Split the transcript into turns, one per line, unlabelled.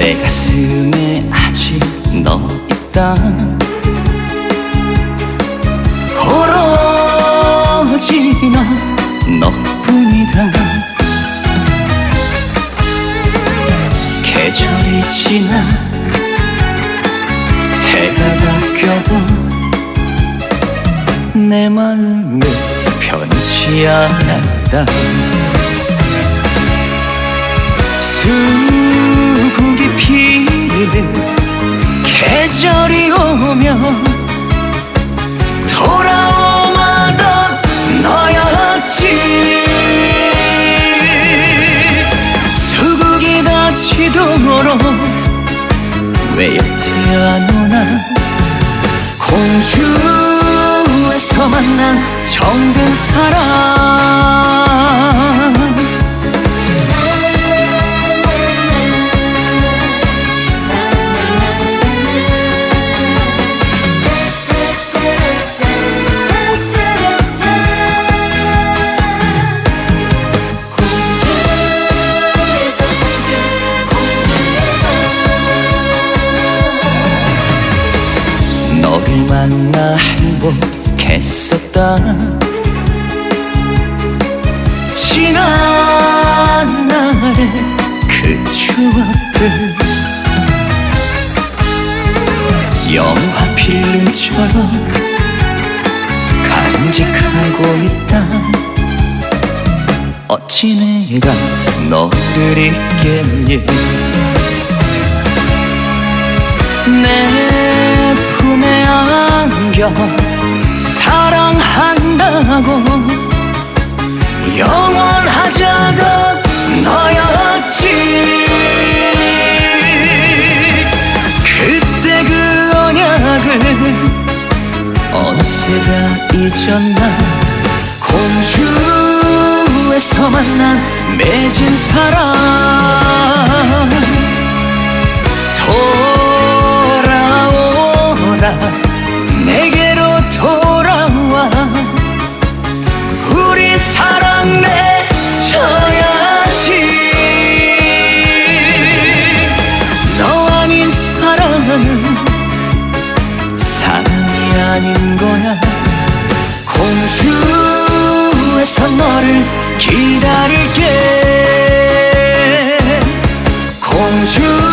내 가슴에 아직 너 있다. 오로지 넌 너뿐이다. 계절이 지나 해가 바뀌어도 내 마음은 변치 않았다. 피는 계절이 오면 돌아오마던 너였지. 수국이 다치도록 외롭지 않으나 공주에서 만난 정든 사랑 너를 만나 행복했었다. 지난 날의 그 추억을 영화 필름처럼 간직하고 있다. 어찌 내가 너를 잊겠니 안겨 사랑한다고. 영원하자던 너였지. 그때 그 언약을 어느새가 잊었나. 공주에서 만난 맺은 사랑. 돌아오라 거야. 공주에서 너를 기다릴게. 공주